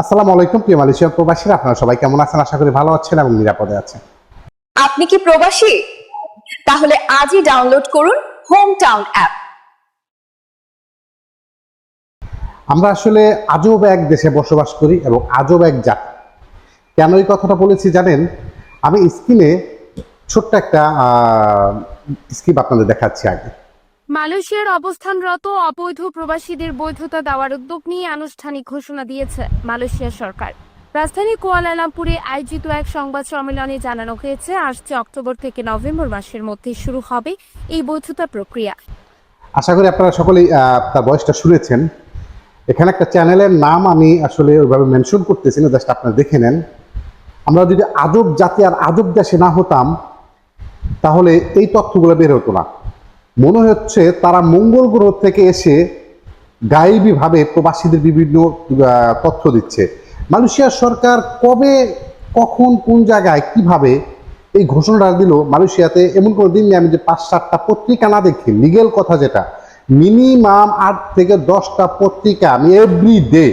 আসসালামু আলাইকুম প্রিয় মালয়েশিয়ার প্রবাসীরা আপনারা সবাই কেমন আছেন? আশা করি ভালো আছেন এবং নিরাপদে আছেন। আপনি কি প্রবাসী? তাহলে আজই ডাউনলোড করুন হোম টাউন অ্যাপ আমরা আসলে আজব এক দেশে বসবাস করি এবং আজব এক জাতি। কেন এই কথাটা বলেছি জানেন? আমি স্ক্রিনে ছোট্ট একটা স্কিপ আপনাদের দেখাচ্ছি আগে। মালয়েশিয়ার অবস্থানরত অবৈধ প্রবাসীদের বৈধতা দেওয়ার উদ্যোগ নিয়ে আনুষ্ঠানিক ঘোষণা দিয়েছে মালয়েশিয়া সরকার। রাজধানী কুয়ালালামপুরে আয়োজিত এক সংবাদ সম্মেলনে জানানো হয়েছে, আসছে অক্টোবর থেকে নভেম্বর মাসের মধ্যে শুরু হবে এই বৈধতা প্রক্রিয়া। আশা করি আপনারা সকলেই তার বয়সটা শুনেছেন। এখানে একটা চ্যানেলের নাম আমি আসলে ওইভাবে মেনশন করতেছি না, জাস্ট আপনারা দেখে নেন। আমরা যদি আজব জাতি আর আজব দেশে না হতাম, তাহলে এই তথ্যগুলো বের হতো না। মনে হচ্ছে তারা মঙ্গল গ্রহ থেকে এসে গায়েবীভাবে প্রবাসীদের বিভিন্ন তথ্য দিচ্ছে। মালয়েশিয়ার সরকার কবে, কখন, কোন জায়গায়, কীভাবে এই ঘোষণাটা দিল মালয়েশিয়াতে? এমন কোনো দিন আমি যে পাঁচ, সাতটা পত্রিকা না দেখি লিগেল কথা যেটা। মিনিমাম আট থেকে দশটা পত্রিকা আমি এভরি ডে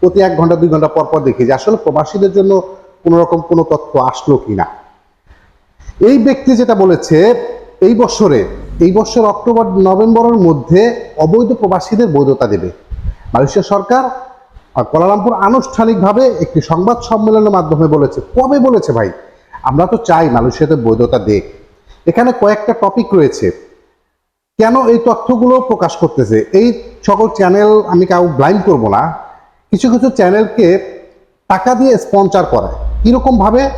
প্রতি এক ঘণ্টা, দুই ঘণ্টা পর পর দেখি যে আসলে প্রবাসীদের জন্য কোনো রকম কোনো তথ্য আসলো কিনা। এই ব্যক্তি যেটা বলেছে, এই বছরে এই বছর অক্টোবর নভেম্বরের মধ্যে অবৈধ প্রবাসীদের বৈধতা দেবে। মালয়েশিয়া সরকার আহ, কুয়ালালামপুর আনুষ্ঠানিকভাবে একটি সংবাদ সম্মেলনের মাধ্যমে বলেছে। কবে বলেছে ভাই? আমরা তো চাই মালয়েশিয়াতে বৈধতা দেখ এখানে কয়েকটা টপিক রয়েছে। কেন এই তথ্যগুলো প্রকাশ করতেছে? এই সকল চ্যানেল আমি কাউ ব্লাইন্ড করব না। কিছু কিছু চ্যানেলকে টাকা দিয়ে স্পন্সার করায়। কীরকমভাবে?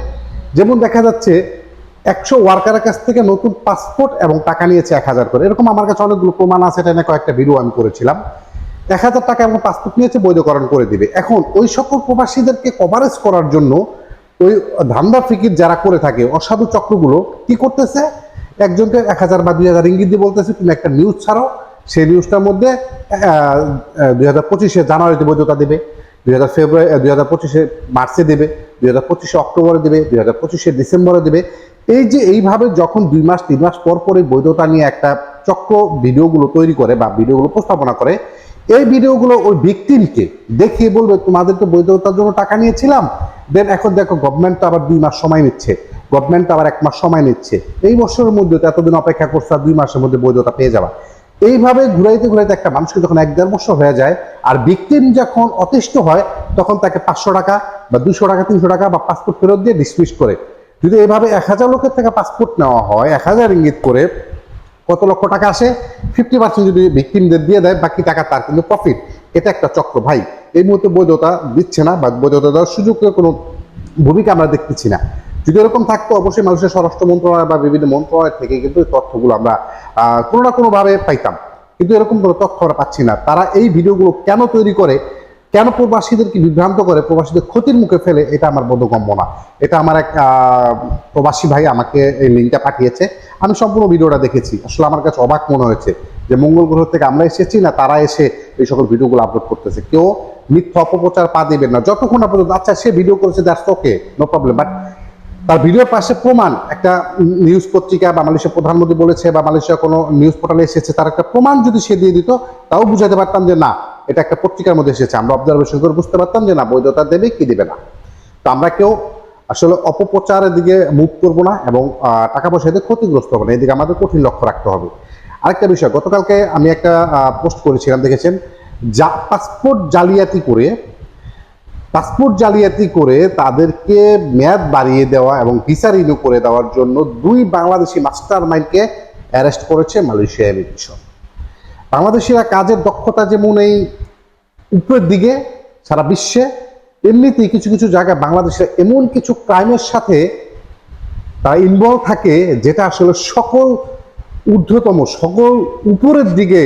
যেমন দেখা যাচ্ছে একশো ওয়ার্কারের কাছ থেকে নতুন পাসপোর্ট এবং টাকা নিয়েছে এক হাজার করে। এরকম আমার কাছে অনেকগুলো প্রমাণ আছে, এটা নিয়ে কয়েকটা ভিডিও আমি করেছিলাম। এক হাজার টাকা এবং পাসপোর্ট নিয়েছে, বৈধকরণ করে দিবে। এখন ওই সকল প্রবাসীদেরকে কভারেজ করার জন্য ওই ধান্দা ফিকির যারা করে থাকে, অসাধু চক্রগুলো কি করতেছে? একজনকে এক হাজার বা দুই হাজার ইঙ্গিত দিয়ে বলতেছে, তুমি একটা নিউজ ছাড়ো। সেই নিউজটার মধ্যে দুই হাজার পঁচিশে জানুয়ারিতে বৈধতা দেবে। দুই হাজার ফেব্রুয়ারি দুই হাজার পঁচিশে মার্চে দেবে, দুই হাজার পঁচিশে অক্টোবরে দেবে, দুই হাজার পঁচিশে ডিসেম্বরে দেবে। এই যে এইভাবে যখন দুই মাস, তিন মাস পর পর বৈধতা নিয়ে একটা চক্র ভিডিওগুলো তৈরি করে বা ভিডিওগুলো উপস্থাপনা করে, এই ভিডিওগুলো ওই ভিকটিমকে দেখিয়ে বলবে, তোমাদের তো বৈধতার জন্য টাকা নিয়েছিলাম। দেন এখন দেখো গভর্নমেন্ট তো আবার দুই মাস সময় নিচ্ছে। গভর্নমেন্ট আবার এক মাস সময় নিচ্ছে। এই বছরের মধ্যে তো এতদিন অপেক্ষা করছে দুই মাসের মধ্যে বৈধতা পেয়ে যাবা। এইভাবে ঘুরাইতে ঘুরাইতে একটা মানুষকে যখন এক দেড় বছর হয়ে যায়, আর ভিকটিম যখন অতিষ্ঠ হয়, তখন তাকে পাঁচশো টাকা বা দুশো টাকা, তিনশো টাকা বা পাসপোর্ট ফেরত দিয়ে ডিসমিস করে। যদি এভাবে এক হাজার লোকের থেকে পাসপোর্ট নেওয়া হয়, এক হাজার ইঙ্গিত করে কত লক্ষ টাকা আসে? ফিফটি পার্সেন্ট যদি ভিকটিমদের দিয়ে দেয়, বাকি টাকা তার কিন্তু প্রফিট এটা একটা চক্র ভাই। এই মুহূর্তে বৈধতা দিচ্ছে না বা বৈধতা দেওয়ার সুযোগের কোনো ভূমিকা আমরা দেখতেছি না। যদি এরকম থাকতো, অবশ্যই মানুষের স্বরাষ্ট্র মন্ত্রণালয় বা বিভিন্ন মন্ত্রণালয় থেকে কিন্তু এই তথ্যগুলো আমরা কোনো না কোনোভাবে পাইতাম। কিন্তু এরকম কোনো তথ্য আমরা পাচ্ছি না। তারা এই ভিডিওগুলো কেন তৈরি করে, কেন প্রবাসীদেরকে বিভ্রান্ত করে, প্রবাসীদের ক্ষতির মুখে ফেলে, এটা আমার বোধগম্য না। এটা আমার এক প্রবাসী ভাই আমাকে এই লিঙ্কটা পাঠিয়েছে। আমি সম্পূর্ণ ভিডিওটা দেখেছি। আসলে আমার কাছে অবাক মনে হয়েছে যে মঙ্গল গ্রহ থেকে আমরা এসেছি না, তারা এসে এই সকল ভিডিওগুলো আপলোড করতেছে। কেউ মিথ্যা অপপ্রচার পা দিবেন না। যতক্ষণ না পর্যন্ত আচ্ছা সে ভিডিও করেছে, that's okay, no problem, but তার ভিডিওর পাশে প্রমাণ, একটা নিউজ পত্রিকা বা মালয়েশিয়া প্রধানমন্ত্রী বলেছে বা মালয়েশিয়া কোনো নিউজ পোর্টালে এসেছে, তার একটা প্রমাণ যদি সে দিয়ে দিত, তাও বুঝাতে পারতাম যে না, এটা একটা পত্রিকার মধ্যে এসেছে। আমরা অবজারভেশন করে বুঝতে পারতাম যে না, বৈধতা দেবে কি দেবে না। তো আমরা কেউ আসলে অপপ্রচারের দিকে মুভ করব না এবং টাকা পয়সা দিয়ে ক্ষতিগ্রস্ত হবে না। এদিকে আমাদের কঠিন লক্ষ্য রাখতে হবে। আরেকটা বিষয়, গতকালকে আমি একটা পোস্ট করেছিলাম, দেখেছেন? যা পাসপোর্ট জালিয়াতি করে পাসপোর্ট জালিয়াতি করে তাদেরকে মেয়াদ বাড়িয়ে দেওয়া এবং ভিসা রিনিউ করে দেওয়ার জন্য দুই বাংলাদেশি মাস্টার মাইন্ডকে অ্যারেস্ট করেছে মালয়েশিয়া ইমিগ্রেশন বাংলাদেশিরা কাজের দক্ষতা যেমন এই উপরের দিকে সারা বিশ্বে, এমনিতেই কিছু কিছু জায়গায় বাংলাদেশের এমন কিছু ক্রাইমের সাথে তারা ইনভলভ থাকে যেটা আসলে সকল ঊর্ধ্বতম, সকল উপরের দিকে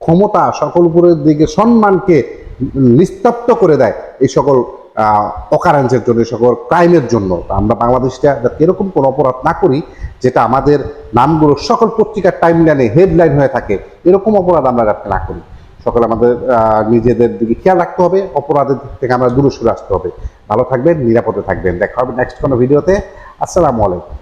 ক্ষমতা, সকল উপরের দিকে সম্মানকে নিস্তব্ধ করে দেয়। এই সকল অকারেন্সের জন্য, এই সকল ক্রাইমের জন্য আমরা বাংলাদেশটা এরকম কোনো অপরাধ না করি, যেটা আমাদের নামগুলো সকল পত্রিকার টাইম লাইনে হেডলাইন হয়ে থাকে, এরকম অপরাধ আমরা যাতে না করি। সকলে আমাদের নিজেদের দিকে খেয়াল রাখতে হবে, অপরাধের দিক থেকে আমরা দূরে সরে আসতে হবে। ভালো থাকবেন, নিরাপদে থাকবেন। দেখা হবে নেক্সট কোনো ভিডিওতে আসসালামু আলাইকুম।